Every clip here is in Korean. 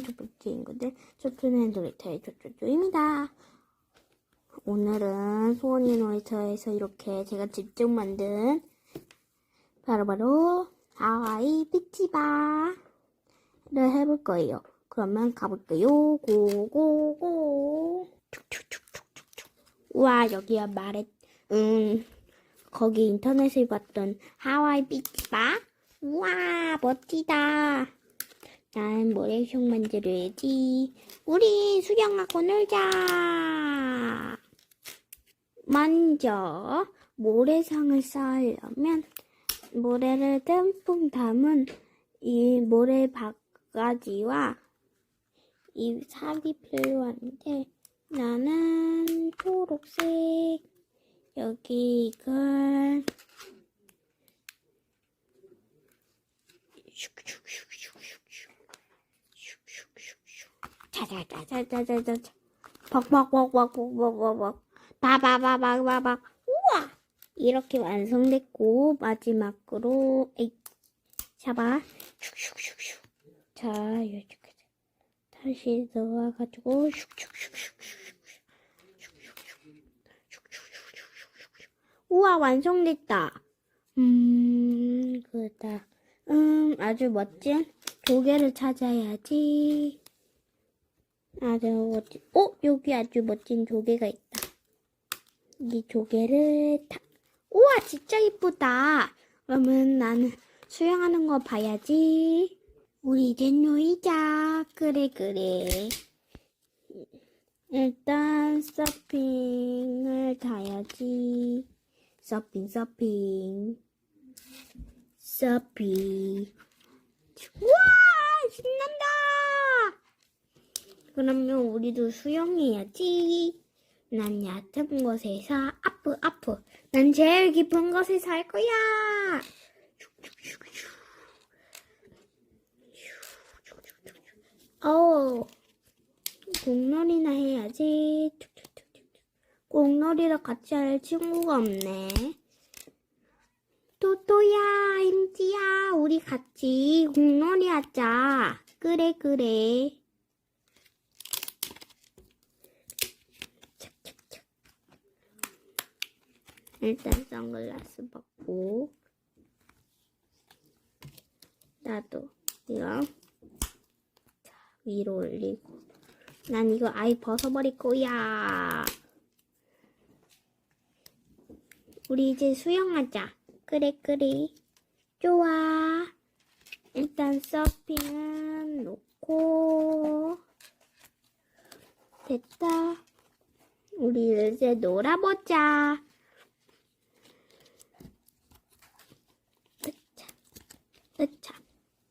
첫 번째 친구들 초초는 놀이터의 초초초입니다 오늘은 소원이 놀이터에서 이렇게 제가 직접 만든 바로바로 하와이 피치바를 해볼 거예요 그러면 가볼게요 고고고 툭툭툭툭툭툭 우와 여기야 말했 음 거기 인터넷에 봤던 하와이 피치바 우와 멋지다 난 모래성 만들어야지. 우리 수영하고 놀자. 먼저 모래성을 쌓으려면 모래를 듬뿍 담은 이 모래 바가지와 이 삽이 필요한데 나는 초록색 여기 이걸 자자자자자자자. 벅벅벅벅벅벅벅벅. 바바바바바박 우와! 이렇게 완성됐고 마지막으로 에이 잡아. 슉슉슉슉. 자 이렇게. 다시 넣어가지고 슉슉슉슉슉 우와 완성됐다. 음 그다 음 아주 멋진 조개를 찾아야지 아주 멋진, 어? 여기 아주 멋진 조개가 있다. 이 조개를 타, 우와, 진짜 이쁘다. 그러면 나는 수영하는 거 봐야지. 우리 이제 놀자. 그래, 그래. 일단 서핑을 타야지. 서핑, 서핑. 서핑. 우와! 신난다! 그러면 우리도 수영해야지. 난 얕은 곳에서 아프 아프. 난 제일 깊은 곳에서 할 거야. 어, 공놀이나 해야지. 공놀이랑 같이 할 친구가 없네. 토토야, 임지야, 우리 같이 공놀이 하자. 그래, 그래. 일단 선글라스 벗고. 나도 이거 자, 위로 올리고. 난 이거 아예 벗어버릴 거야. 우리 이제 수영하자. 그래 그래. 좋아. 일단 서핑은 놓고. 됐다. 우리 이제 놀아보자 으차.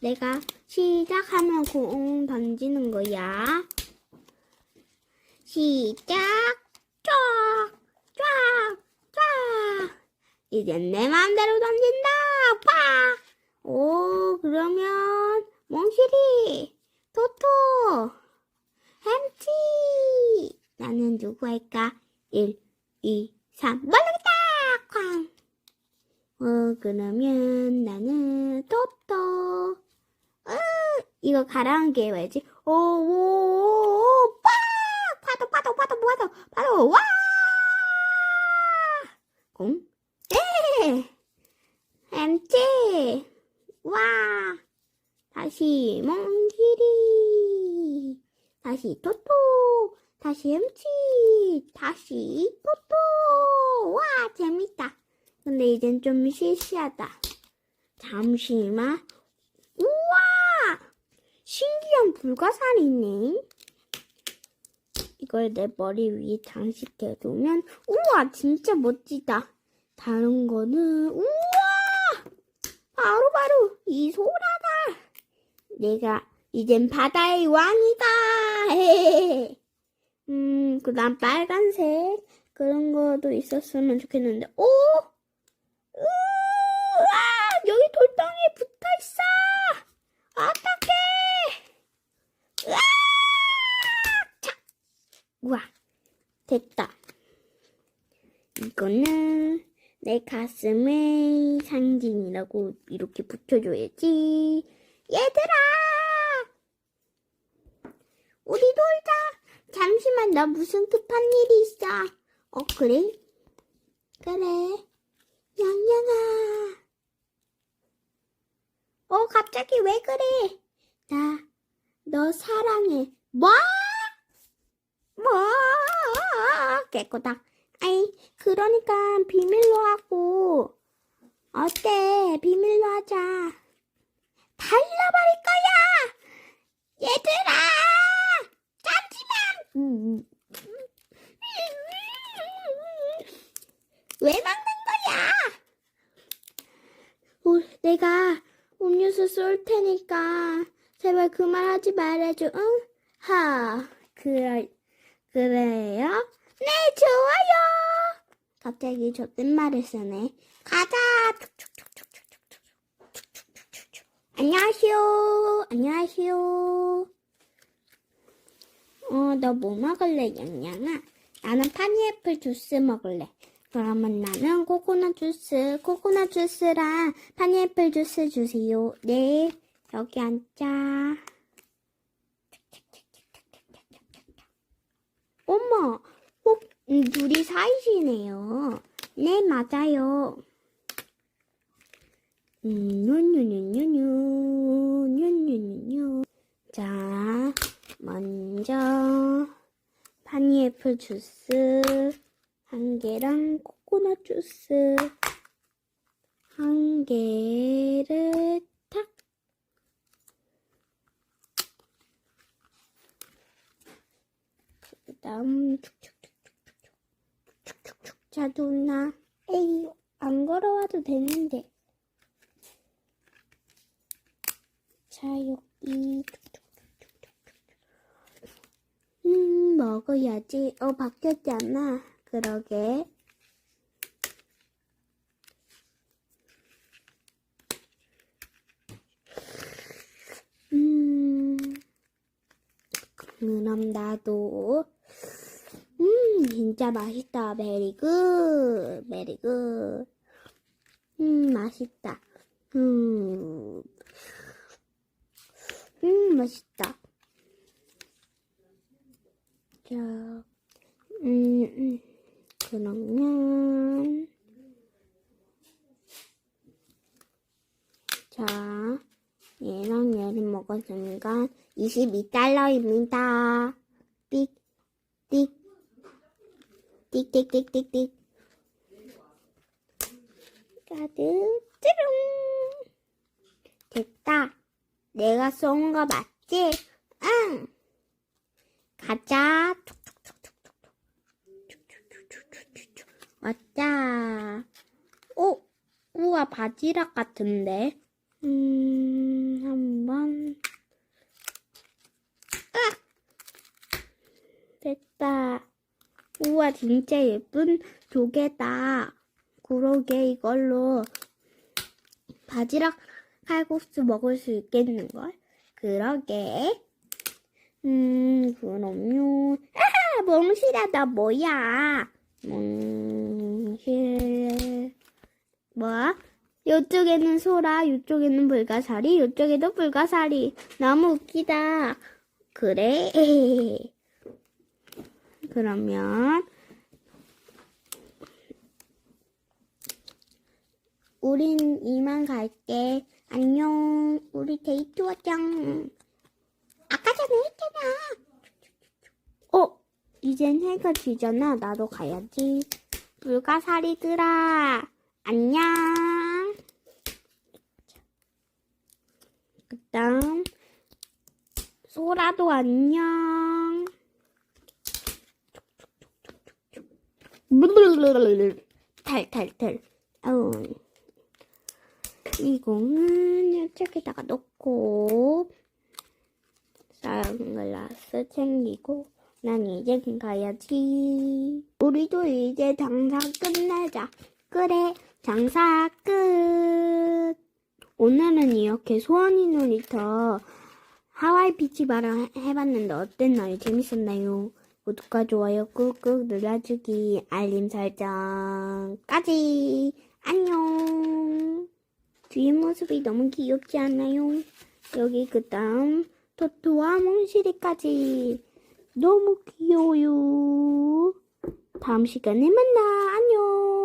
내가 시작하면 공 던지는 거야. 시작. 쫙, 쫙, 쫙. 이젠 내 마음대로 던진다. 파. 오, 그러면 몽실이, 토토, 햄치. 나는 누구 할까? 1, 2, 3. 모르겠다. 쾅. 어, 그러면 나는 토토. 으, 이거 가라앉게 해야지. 오, 오, 오, 오, 빠! 파도, 파도, 파도, 파도, 파도, 와! 공? 네! 햄찌! 와! 다시 몽키리! 다시 토토! 다시 햄찌! 다시 토토! 근데 이젠 좀 시시하다. 잠시만. 우와! 신기한 불가사리네. 이걸 내 머리 위에 장식해두면, 우와! 진짜 멋지다. 다른 거는, 우와! 바로바로 바로 이 소라다. 내가 이젠 바다의 왕이다. 음, 그 다음 빨간색. 그런 거도 있었으면 좋겠는데, 오! 으아! 여기 돌덩이에 붙어 있어! 어떡해! 으아! 차! 우와! 됐다. 이거는 내 가슴의 상징이라고 이렇게 붙여줘야지. 얘들아! 우리 놀자. 잠시만, 나 무슨 급한 일이 있어. 어, 그래? 그래. 양양아. 어, 갑자기 왜 그래? 나, 너 사랑해. 뭐? 뭐? 깨꼬다. 아이, 그러니까 비밀로 하고. 어때? 비밀로 하자. 달라버릴 거야! 얘들아! 잠시만! 음. 왜 막는 거야? 우, 내가 음료수 쏠 테니까 제발 그 말 하지 말아줘, 응? 하, 그래, 그래요? 네, 좋아요! 갑자기 저뜬 말을 쓰네. 가자! 안녕하세요. 안녕하세요. 어, 너 뭐 먹을래, 양양아? 나는 파니애플 주스 먹을래. 그러면 나는 코코넛 주스, 코코넛 주스랑 파니애플 주스 주세요. 네, 여기 앉자. 꼭 음, 둘이 사이시네요. 네, 맞아요. 음, 뉴뉴뉴뉴뉴, 뉴뉴뉴뉴. 자, 먼저, 파니애플 주스 한 개랑 코코넛 주스 한 개를 탁. 그 다음, 축축축축축축축축. 자, 누나. 에이, 안 걸어와도 되는데. 자, 여기. 음, 먹어야지. 어, 바뀌었잖아. 그러게. 음, 그럼 나도. 음, 진짜 맛있다. 베리 굿. 베리 굿. 음, 맛있다. 음. 음, 맛있다. 자, 음, 음. 그러면, 자, 얘랑 얘를 먹었으니까 22달러입니다. 띡, 띡, 띡띡띡띡띡. 가드 찌릉. 됐다. 내가 쏜 거 맞지? 응. 가자. 왔자 오 어, 우와 바지락 같은데? 음 한번. 진짜 예쁜 조개다. 그러게 이걸로 바지락 칼국수 먹을 수 있겠는걸? 그러게. 음, 그럼요. 아하! 몽실아, 너 뭐야? 몽실. 뭐? 요쪽에는 소라, 요쪽에는 불가사리, 요쪽에도 불가사리. 너무 웃기다. 그래? 그러면, 우린 이만 갈게. 안녕. 우리 데이트 화장. 아까 전에 했잖아. 어, 이젠 해가 지잖아. 나도 가야지. 불가사리들아. 안녕. 그 다음, 소라도 안녕. 탈탈탈. 아우. 이 공은 이쪽에다가 놓고 선글라스 챙기고 난 이제 가야지. 우리도 이제 장사 끝내자. 그래, 장사 끝. 오늘은 이렇게 소원이 놀이터 하와이 피치바랑 해봤는데 어땠나요? 재밌었나요? 구독과 좋아요 꾹꾹 눌러주기 알림 설정까지 안녕. 뒤에 모습이 너무 귀엽지 않나요? 여기 그 다음 토토와 몽실이까지 너무 귀여워요. 다음 시간에 만나. 안녕.